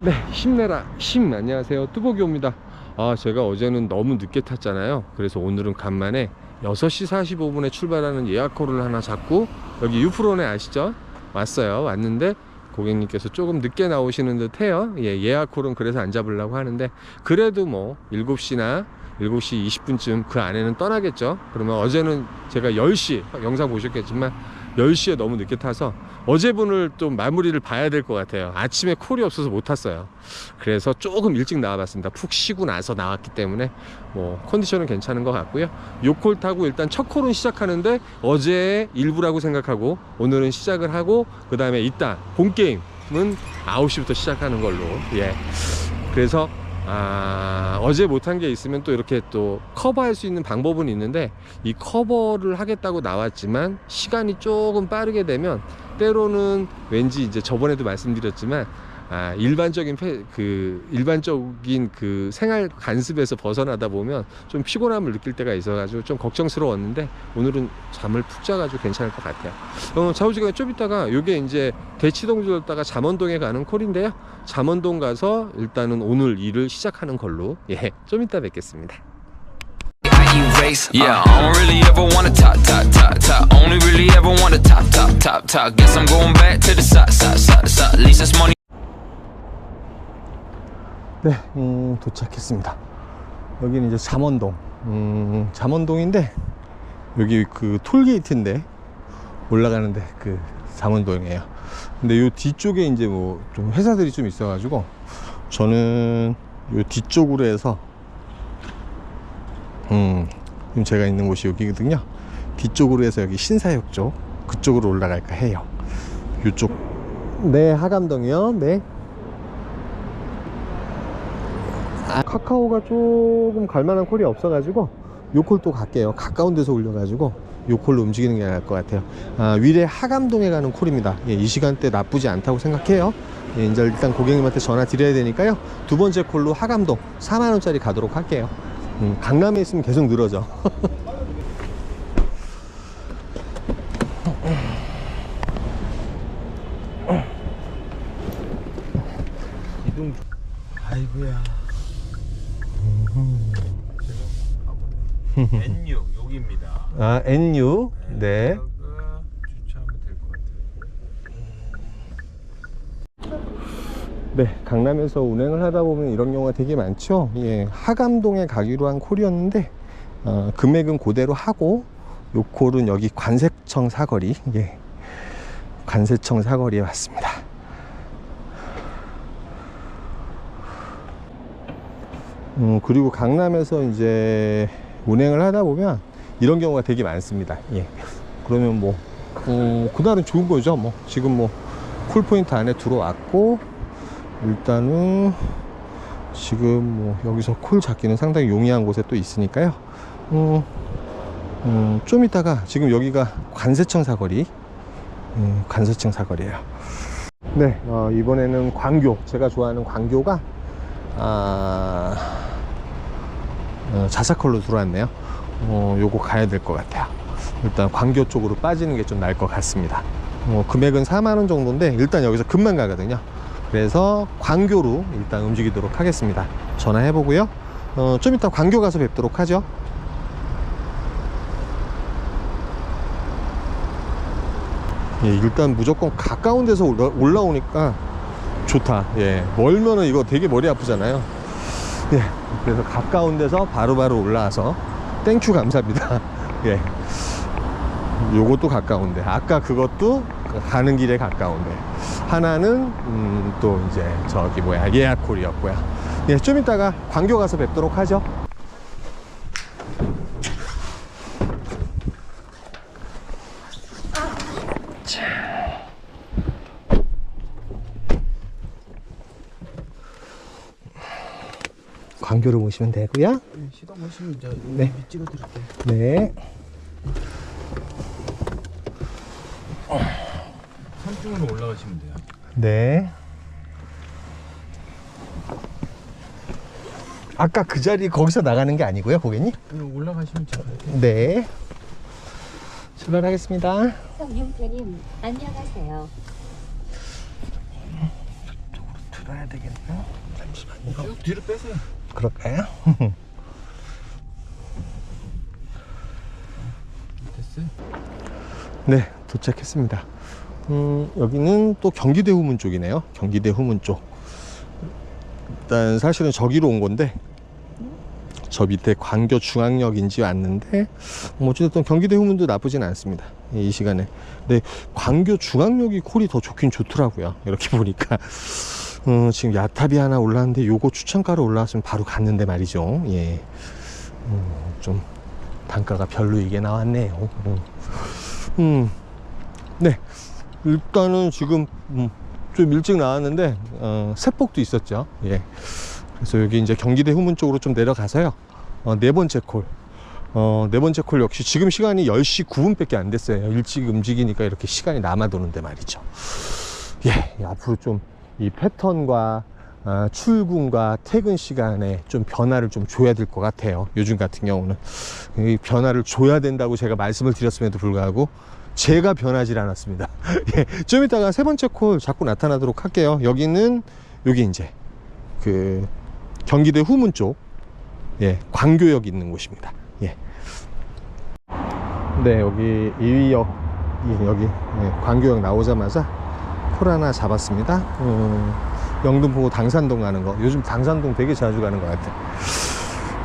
네, 힘내라 힘. 안녕하세요. 뚜보기호입니다. 아 제가 어제는 너무 늦게 탔잖아요. 그래서 오늘은 간만에 6시 45분에 출발하는 예약콜을 하나 잡고 여기 유프론에 아시죠? 왔어요. 왔는데 고객님께서 조금 늦게 나오시는 듯 해요. 예, 예약콜은 그래서 안 잡으려고 하는데 그래도 뭐 7시나 7시 20분쯤 그 안에는 떠나겠죠. 그러면 어제는 제가 10시 영상 보셨겠지만 10시에 너무 늦게 타서 어제 분을 좀 마무리를 봐야 될 것 같아요. 아침에 콜이 없어서 못 탔어요. 그래서 조금 일찍 나와봤습니다. 푹 쉬고 나서 나왔기 때문에 뭐 컨디션은 괜찮은 것 같고요. 요 콜 타고 일단 첫 콜은 시작하는데 어제 일부라고 생각하고 오늘은 시작을 하고 그 다음에 이따 본 게임은 9시부터 시작하는 걸로 예. 그래서 아, 어제 못한 게 있으면 또 이렇게 또 커버할 수 있는 방법은 있는데 이 커버를 하겠다고 나왔지만 시간이 조금 빠르게 되면 때로는 왠지 이제 저번에도 말씀드렸지만 아, 일반적인 패, 그 일반적인 그 생활 간습에서 벗어나다 보면 좀 피곤함을 느낄 때가 있어가지고 좀 걱정스러웠는데 오늘은 잠을 푹 자가지고 괜찮을 것 같아요. 어, 좌우지간 좀 이따가 요게 이제 대치동 들렸다가 잠원동에 가는 콜인데요. 잠원동 가서 일단은 오늘 일을 시작하는 걸로 예, 좀 이따 뵙겠습니다. Yeah, I don't really ever wanna top, top, top, top. Only really ever wanna top, top, top, top. Guess I'm going back to the side, side, side, side. At least it's money. 네, 음, 도착했습니다. 여기는 이제 잠원동. 음, 잠원동인데, 여기 그 톨게이트인데, 올라가는데 그 잠원동이에요. 근데 요 뒤쪽에 이제 뭐 좀 회사들이 좀 있어가지고, 저는 요 뒤쪽으로 해서, 음, 지금 제가 있는 곳이 여기거든요. 뒤쪽으로 해서 여기 신사역 쪽, 그쪽으로 올라갈까 해요. 요쪽. 네, 하감동이요. 네. 아, 카카오가 조금 갈만한 콜이 없어가지고 요콜 또 갈게요. 가까운 데서 올려가지고 요 콜로 움직이는 게 나을 것 같아요. 아, 위례 하감동에 가는 콜입니다. 예, 이 시간대 나쁘지 않다고 생각해요. 예, 이제 일단 고객님한테 전화 드려야 되니까요. 두 번째 콜로 하감동 4만원짜리 가도록 할게요. 음, 강남에 있으면 계속 늘어져 이동 아이고야 N6 여기입니다 아 NU 네 여기가 주차하면 될 것 같아요 네, 강남에서 운행을 하다 보면 이런 경우가 되게 많죠. 예, 하감동에 가기로 한 콜이었는데 어, 금액은 그대로 하고 요 콜은 여기 관세청 사거리, 예, 관세청 사거리에 왔습니다. 음, 그리고 강남에서 이제 운행을 하다 보면 이런 경우가 되게 많습니다. 예. 그러면 뭐, 어, 그날은 좋은 거죠. 뭐, 지금 뭐, 콜포인트 안에 들어왔고, 일단은 지금 뭐 여기서 콜 잡기는 상당히 용이한 곳에 또 있으니까요. 음, 음, 좀 이따가 지금 여기가 관세청 사거리, 음, 관세청 사거리예요. 네, 어, 이번에는 광교, 제가 좋아하는 광교가 아, 어, 자사컬로 들어왔네요. 어, 요거 가야 될 것 같아요. 일단 광교 쪽으로 빠지는 게 좀 나을 것 같습니다. 어, 금액은 4만원 정도인데 일단 여기서 금만 가거든요. 그래서 광교로 일단 움직이도록 하겠습니다. 전화해 보고요. 어, 좀 이따 광교 가서 뵙도록 하죠. 예, 일단 무조건 가까운 데서 올라, 올라오니까 좋다. 예, 멀면은 이거 되게 머리 아프잖아요. 예, 그래서 가까운 데서 바로 바로 올라와서 땡큐 감사합니다. 예. 요것도 가까운데 아까 그것도 가는 길에 가까운데 하나는 음, 또 이제 저기 뭐야 예약콜이었고요 예, 좀 이따가 광교 가서 뵙도록 하죠 광교로 모시면 되고요 시동하시면 이제 네. 찍어드릴게요 네 3층으로 올라가시면 돼요 네. 아까 그 자리 거기서 나가는 게 아니고요, 고객님? 올라가시면 이렇게 네. 출발하겠습니다. 성형태님 안녕하세요. 들어야 되겠네요. 잠시만요. 쭉 뒤로 빼세요. 그럴까요? 네, 도착했습니다. 음, 여기는 또 경기대 후문 쪽이네요. 경기대 후문 쪽. 일단 사실은 저기로 온 건데 저 밑에 광교 중앙역인지 왔는데 뭐 어쨌든 경기대 후문도 나쁘진 않습니다. 이 시간에. 근데 광교 중앙역이 콜이 더 좋긴 좋더라고요. 이렇게 보니까. 어, 지금 야탑이 하나 올라왔는데 요거 추천가로 올라왔으면 바로 갔는데 말이죠. 예. 음, 좀 단가가 별로 이게 나왔네요. 음. 음, 네. 일단은 지금 음, 좀 일찍 나왔는데 어, 세폭도 있었죠. 예. 그래서 여기 이제 경기대 후문 쪽으로 좀 내려가서요. 어, 네 번째 콜. 어, 네 번째 콜 역시 지금 시간이 10시 9분밖에 안 됐어요. 일찍 움직이니까 이렇게 시간이 남아 도는데 말이죠. 예, 앞으로 좀 이 패턴과 아, 출근과 퇴근 시간에 좀 변화를 좀 줘야 될 것 같아요. 요즘 같은 경우는 이 변화를 줘야 된다고 제가 말씀을 드렸음에도 불구하고 제가 변하지 않았습니다. 예, 좀 이따가 세 번째 콜 자꾸 나타나도록 할게요. 여기는 여기 이제 그 경기대 후문 쪽 예, 광교역 있는 곳입니다. 예. 네, 여기 이위역 이- 여기 예, 광교역 나오자마자 콜 하나 잡았습니다. 음, 영등포 당산동 가는 거. 요즘 당산동 되게 자주 가는 것 같아요.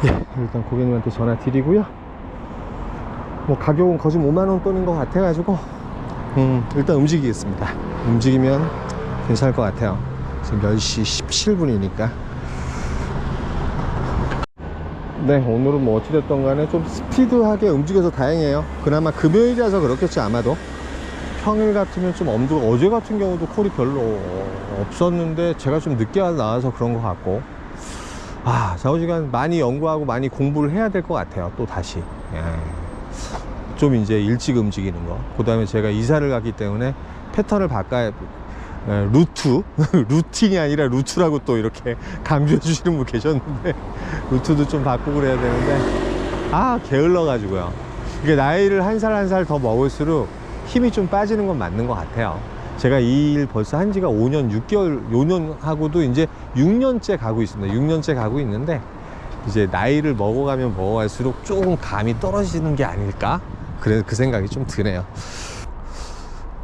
예, 일단 고객님한테 전화 드리고요. 뭐 가격은 거의 5만 원 돈인 것 같아 가지고 음, 일단 움직이겠습니다. 움직이면 괜찮을 것 같아요. 지금 10시 17분이니까. 네, 오늘은 뭐 어찌됐던 간에 좀 스피드하게 움직여서 다행이에요. 그나마 금요일이라서 그렇겠지, 아마도. 평일 같으면 좀 엄두가, 어제 같은 경우도 콜이 별로 없었는데 제가 좀 늦게 나와서 그런 것 같고. 아, 좌우시간 많이 연구하고 많이 공부를 해야 될 것 같아요, 또 다시. 예. 좀 이제 일찍 움직이는 거. 그 다음에 제가 이사를 갔기 때문에 패턴을 바꿔야, 예, 루트, 루팅이 아니라 루트라고 또 이렇게 강조해 주시는 분 계셨는데, 루트도 좀 바꾸고 그래야 되는데, 아, 게을러 가지고요. 이게 나이를 한 살 한 살 더 먹을수록 힘이 좀 빠지는 건 맞는 것 같아요. 제가 이 일 벌써 한 지가 5년 6개월, 5년 하고도 이제 6년째 가고 있습니다. 6년째 가고 있는데, 이제 나이를 먹어가면 먹어갈수록 조금 감이 떨어지는 게 아닐까? 그래, 그 생각이 좀 드네요.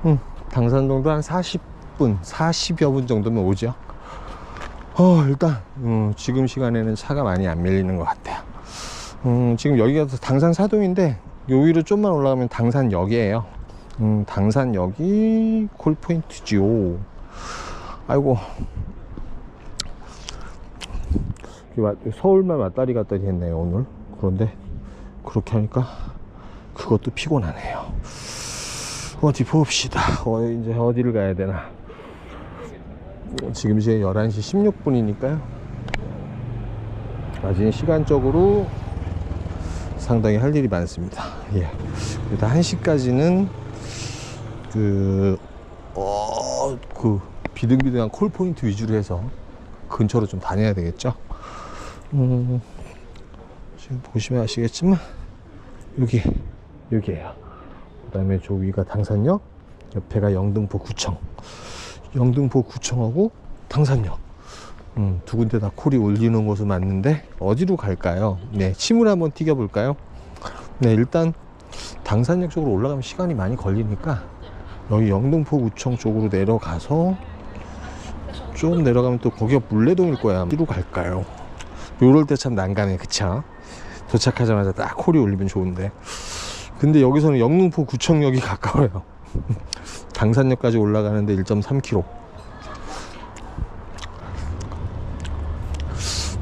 음, 당산동도 한 40분, 40여 분 정도면 오죠. 어, 일단, 음, 지금 시간에는 차가 많이 안 밀리는 것 같아요. 음, 지금 여기가 당산 사동인데, 요 위로 좀만 올라가면 당산역이에요. 음, 당산역이 콜포인트지요. 아이고. 서울만 왔다리 갔다리 했네요, 오늘. 그런데, 그렇게 하니까, 그것도 피곤하네요. 어디 봅시다. 어, 이제 어디를 가야 되나. 어, 지금 이제 11시 16분이니까요. 아직 시간적으로 상당히 할 일이 많습니다. 예. 일단 1시까지는 그, 어, 그 비등비등한 콜 포인트 위주로 해서 근처로 좀 다녀야 되겠죠. 음, 지금 보시면 아시겠지만, 여기, 여기에요. 그 다음에 저 위가 당산역, 옆에가 영등포 구청. 영등포 구청하고 당산역. 음, 두 군데 다 콜이 올리는 곳은 맞는데, 어디로 갈까요? 네, 침을 한번 튀겨볼까요? 네, 일단, 당산역 쪽으로 올라가면 시간이 많이 걸리니까, 여기 영등포 구청 쪽으로 내려가서, 좀 내려가면 또 거기가 물레동일 거야. 어디로 갈까요? 요럴 때 참 난감해, 그쵸? 도착하자마자 딱 콜이 올리면 좋은데. 근데 여기서는 영등포 구청역이 가까워요. 당산역까지 올라가는데 1.3km.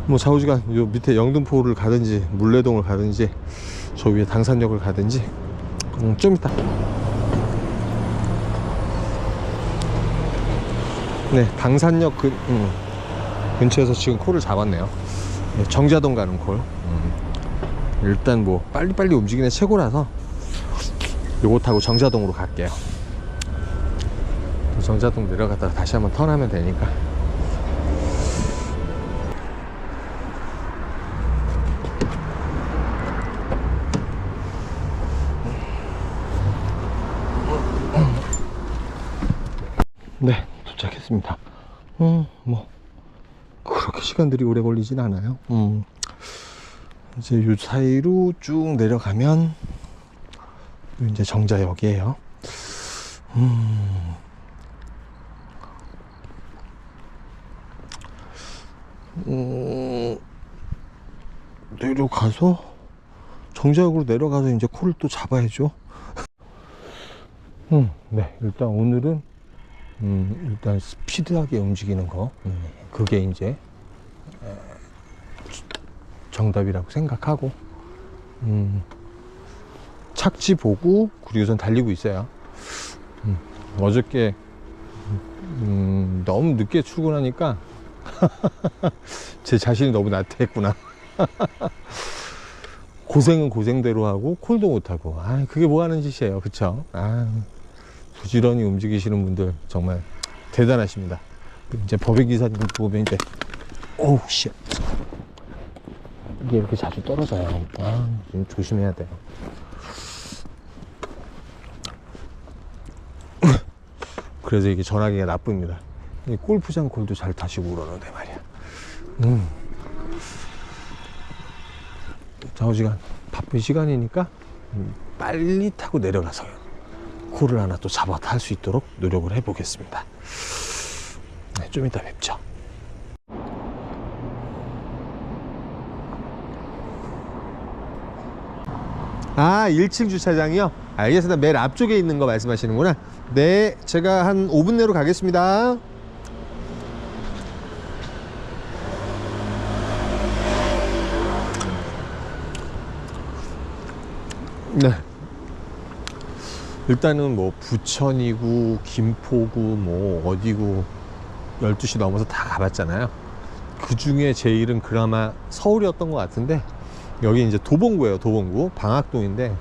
뭐 좌우지간 요 밑에 영등포를 가든지 물레동을 가든지 저 위에 당산역을 가든지 음, 좀 이따 네 당산역 근, 음, 근처에서 지금 콜을 잡았네요. 네, 정자동 가는 콜. 음. 일단 뭐 빨리빨리 움직이는 최고라서 요거 타고 정자동으로 갈게요. 또 정자동 내려갔다가 다시 한번 턴하면 되니까 네 도착했습니다 음, 뭐 그렇게 시간들이 오래 걸리진 않아요. 음. 이제 요 사이로 쭉 내려가면 이제 정자역이에요. 음. 음, 내려가서 정자역으로 내려가서 이제 코를 또 잡아야죠. 음, 네, 일단 오늘은 음, 일단 스피드하게 움직이는 거, 음, 그게 이제 에, 정답이라고 생각하고, 음, 착지 보고 그리고선 달리고 있어요. 음, 어저께 음, 너무 늦게 출근하니까 제 자신이 너무 나태했구나. 고생은 고생대로 하고 콜도 못하고 아 그게 뭐 하는 짓이에요 그쵸 아 부지런히 움직이시는 분들 정말 대단하십니다. 이제 법외기사님 보면 이제 오우 씨. 이게 이렇게 자주 떨어져요. 아 좀 조심해야 돼요. 그래서 이게 전화기가 나쁩니다. 이 골프장 콜도 잘 타시고 그러는데 말이야. 음. 좌우지간. 바쁜 시간이니까 음, 빨리 타고 내려가서 콜을 하나 또 잡아 탈 수 있도록 노력을 해보겠습니다. 네, 좀 이따 뵙죠. 아, 1층 주차장이요? 알겠습니다. 맨 앞쪽에 있는 거 말씀하시는구나. 네, 제가 한 5분 내로 가겠습니다. 일단은 뭐 부천이고 김포구 뭐 어디고 12시 넘어서 다 가봤잖아요. 그 중에 제일은 그나마 서울이었던 것 같은데 여기 이제 도봉구예요. 도봉구 방학동인데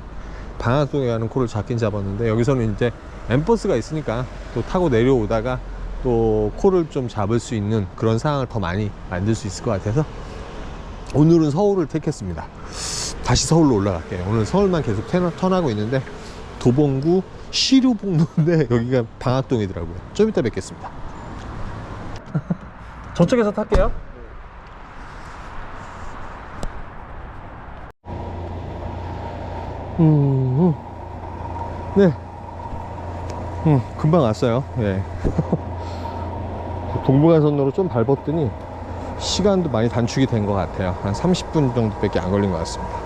방학동에 가는 코를 잡긴 잡았는데 여기서는 이제 엠버스가 있으니까 또 타고 내려오다가 또 코를 좀 잡을 수 있는 그런 상황을 더 많이 만들 수 있을 것 같아서 오늘은 서울을 택했습니다. 다시 서울로 올라갈게요. 오늘 서울만 계속 턴- 턴하고 있는데 도봉구 시류봉로인데 여기가 방학동이더라고요. 좀 이따 뵙겠습니다. 저쪽에서 탈게요. 음, 음. 네. 음, 금방 왔어요. 예. 동부간선로로 좀 밟았더니 시간도 많이 단축이 된 것 같아요. 한 30분 정도밖에 안 걸린 것 같습니다.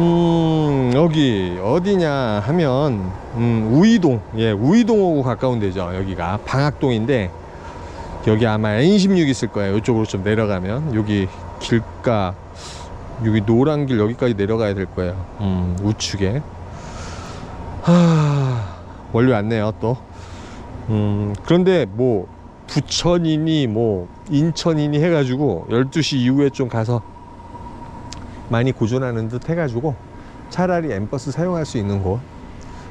음, 여기 어디냐 하면 음, 우이동, 예, 우이동하고 가까운 데죠. 여기가 방학동인데 여기 아마 N16 있을 거예요. 이쪽으로 좀 내려가면 여기 길가 여기 노란 길 여기까지 내려가야 될 거예요. 음, 우측에. 하, 멀리 왔네요, 또. 음, 그런데 뭐 부천이니 뭐 인천이니 해가지고 12시 이후에 좀 가서 많이 고전하는 듯 해가지고 차라리 엠버스 사용할 수 있는 곳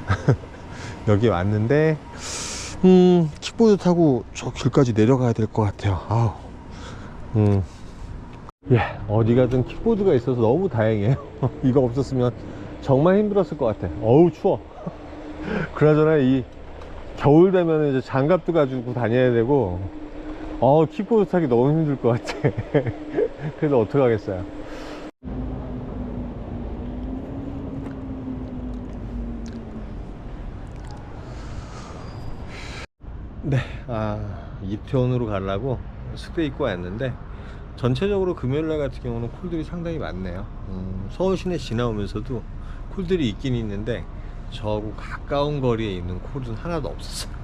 여기 왔는데 음 킥보드 타고 저 길까지 내려가야 될 것 같아요. 아우. 음. 예 어디 가든 킥보드가 있어서 너무 다행이에요. 이거 없었으면 정말 힘들었을 것 같아. 어우 추워. 그나저나 이 겨울 되면 이제 장갑도 가지고 다녀야 되고 어 킥보드 타기 너무 힘들 것 같아. 그래서 어떡하겠어요 네, 아, 이태원으로 가려고 숙대 입고 왔는데 전체적으로 금요일날 같은 경우는 콜들이 상당히 많네요. 음, 서울 시내 지나오면서도 콜들이 있긴 있는데 저하고 가까운 거리에 있는 콜은 하나도 없었어요.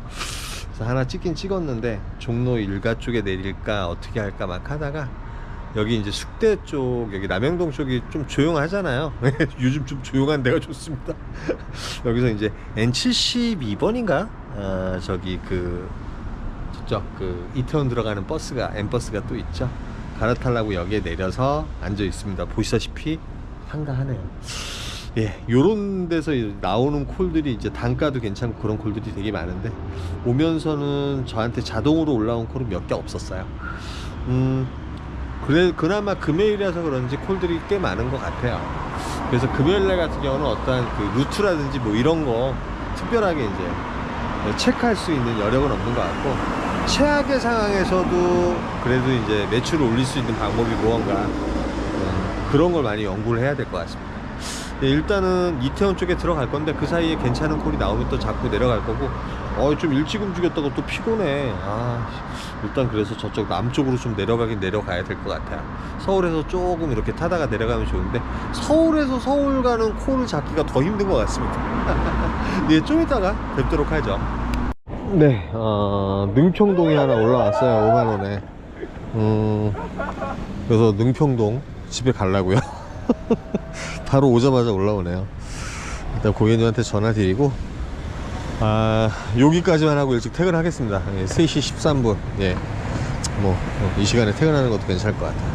그래서 하나 찍긴 찍었는데 종로 일가 쪽에 내릴까 어떻게 할까 막 하다가 여기 이제 숙대 쪽 여기 남영동 쪽이 좀 조용하잖아요. 요즘 좀 조용한 데가 좋습니다. 여기서 이제 N72번인가 아, 저기 그 저쪽 그 이태원 들어가는 버스가 M 버스가 또 있죠. 갈아타려고 여기에 내려서 앉아 있습니다. 보시다시피 한가하네요. 예, 요런 데서 나오는 콜들이 이제 단가도 괜찮고 그런 콜들이 되게 많은데 오면서는 저한테 자동으로 올라온 콜은 몇 개 없었어요. 음, 그래 그나마 금요일이라서 그런지 콜들이 꽤 많은 것 같아요. 그래서 금요일 날 같은 경우는 어떠한 그 루트라든지 뭐 이런 거 특별하게 이제 체크할 수 있는 여력은 없는 것 같고 최악의 상황에서도 그래도 이제 매출을 올릴 수 있는 방법이 무언가 음, 그런 걸 많이 연구를 해야 될 것 같습니다. 네, 일단은 이태원 쪽에 들어갈 건데 그 사이에 괜찮은 콜이 나오면 또 잡고 내려갈 거고 어좀 일찍 움직였다가 또 피곤해. 아 일단 그래서 저쪽 남쪽으로 좀 내려가긴 내려가야 될 것 같아요. 서울에서 조금 이렇게 타다가 내려가면 좋은데 서울에서 서울 가는 콜을 잡기가 더 힘든 것 같습니다. 네, 좀 이따가 뵙도록 하죠. 네 어, 능평동에 하나 올라왔어요 5만원에. 음, 그래서 능평동 집에 가려고요. 바로 오자마자 올라오네요. 일단 고객님한테 전화 드리고 아 여기까지만 하고 일찍 퇴근하겠습니다. 예, 3시 13분. 예. 뭐 이 시간에 퇴근하는 것도 괜찮을 것 같아요.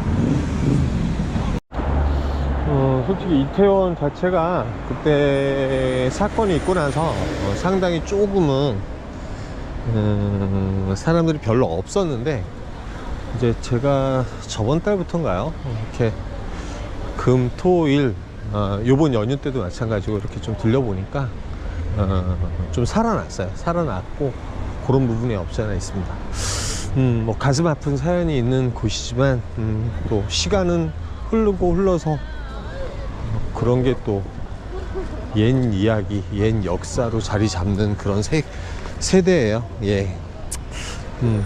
어, 솔직히 이태원 자체가 그때 사건이 있고 나서 어, 상당히 조금은 음, 사람들이 별로 없었는데 이제 제가 저번 달부터인가요? 이렇게 금, 토, 일, 어, 요번 연휴 때도 마찬가지고 이렇게 좀 들려보니까, 어, 좀 살아났어요. 살아났고, 그런 부분이 없지 않아 있습니다. 음, 뭐, 가슴 아픈 사연이 있는 곳이지만, 음, 또, 시간은 흐르고 흘러서, 어, 그런 게 또, 옛 이야기, 옛 역사로 자리 잡는 그런 세, 세대예요 예. 음.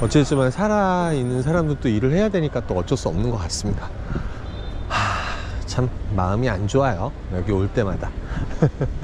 어쨌지만 살아있는 사람들도 일을 해야 되니까 또 어쩔 수 없는 것 같습니다. 하, 참 마음이 안 좋아요. 여기 올 때마다.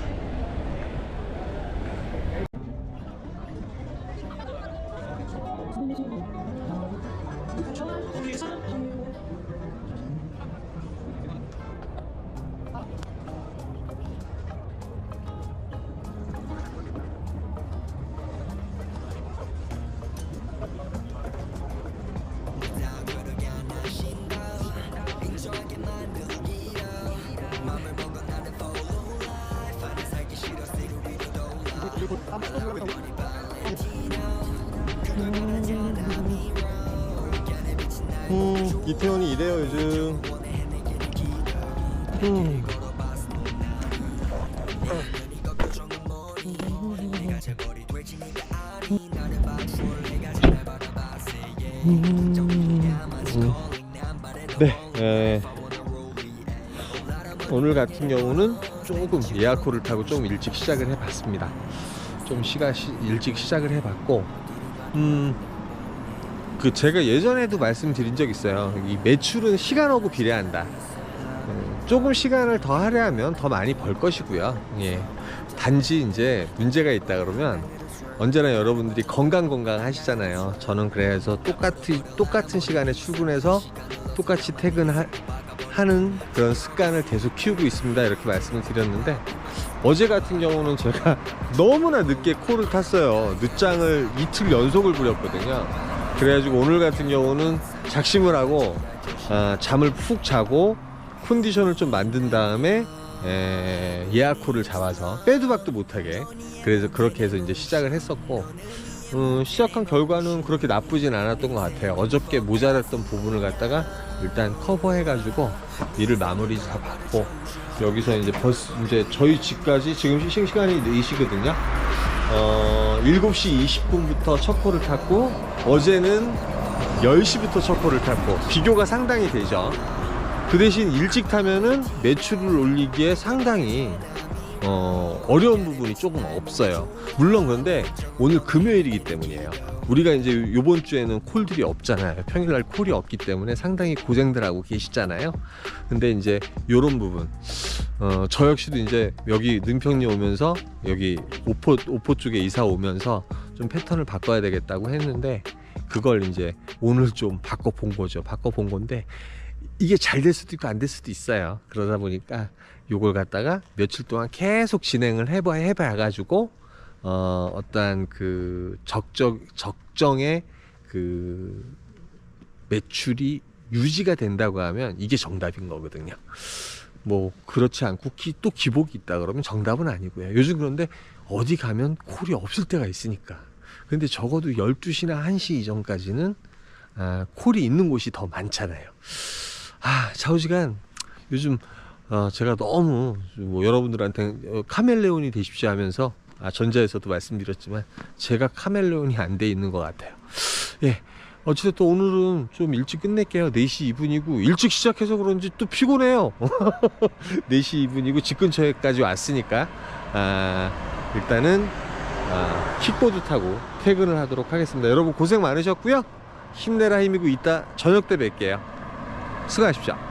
음, 이태원이 이래요, 요즘. 음. 네, 에, 오늘 같은 경우는 조금 예약호를 타고 좀 일찍 시작을 해봤습니다. 좀 시가 시, 일찍 시작을 해봤고, 음, 그 제가 예전에도 말씀드린 적 있어요. 이 매출은 시간하고 비례한다. 음, 조금 시간을 더 할애하면 더 많이 벌 것이고요. 예. 단지 이제 문제가 있다 그러면 언제나 여러분들이 건강 건강 하시잖아요. 저는 그래서 똑같이 똑같은 시간에 출근해서 똑같이 퇴근하는 그런 습관을 계속 키우고 있습니다. 이렇게 말씀을 드렸는데 어제 같은 경우는 제가 너무나 늦게 코를 탔어요. 늦장을 이틀 연속을 부렸거든요. 그래가지고 오늘 같은 경우는 작심을 하고 아, 잠을 푹 자고 컨디션을 좀 만든 다음에 에, 예약호를 잡아서 빼도 박도 못하게 그래서 그렇게 해서 이제 시작을 했었고 음, 시작한 결과는 그렇게 나쁘진 않았던 것 같아요. 어저께 모자랐던 부분을 갖다가 일단 커버해가지고 일을 마무리 잡았고 여기서 이제 버스 이제 저희 집까지 지금 시식 시간이 4시거든요. 어, 7시 20분부터 첫 코를 탔고 어제는 10시부터 첫 코를 탔고 비교가 상당히 되죠. 그 대신 일찍 타면은 매출을 올리기에 상당히 어, 어려운 부분이 조금 없어요. 물론 그런데 오늘 금요일이기 때문이에요. 우리가 이제 요번 주에는 콜들이 없잖아요. 평일날 콜이 없기 때문에 상당히 고생들 하고 계시잖아요. 근데 이제 요런 부분, 어, 저 역시도 이제 여기 능평리 오면서 여기 오포, 오포 쪽에 이사 오면서 좀 패턴을 바꿔야 되겠다고 했는데 그걸 이제 오늘 좀 바꿔본 거죠. 바꿔본 건데 이게 잘 될 수도 있고 안 될 수도 있어요. 그러다 보니까 요걸 갖다가 며칠 동안 계속 진행을 해봐 해봐 가지고 어 어떠한 그 적적 적정의 그 매출이 유지가 된다고 하면 이게 정답인 거거든요. 뭐 그렇지 않고 기, 또 기복이 있다 그러면 정답은 아니고요. 요즘 그런데 어디 가면 콜이 없을 때가 있으니까. 근데 적어도 12시나 1시 이전까지는 아, 콜이 있는 곳이 더 많잖아요. 아, 좌우지간 요즘 어, 제가 너무 뭐 여러분들한테 어, 카멜레온이 되십시오 하면서 아, 전자에서도 말씀드렸지만 제가 카멜레온이 안 돼 있는 것 같아요. 예. 어쨌든 또 오늘은 좀 일찍 끝낼게요. 4시 2분이고 일찍 시작해서 그런지 또 피곤해요. 4시 2분이고 집 근처에까지 왔으니까 아, 일단은 아, 킥보드 타고 퇴근을 하도록 하겠습니다. 여러분 고생 많으셨고요. 힘내라 힘이고 이따 저녁 때 뵐게요. 수고하십시오.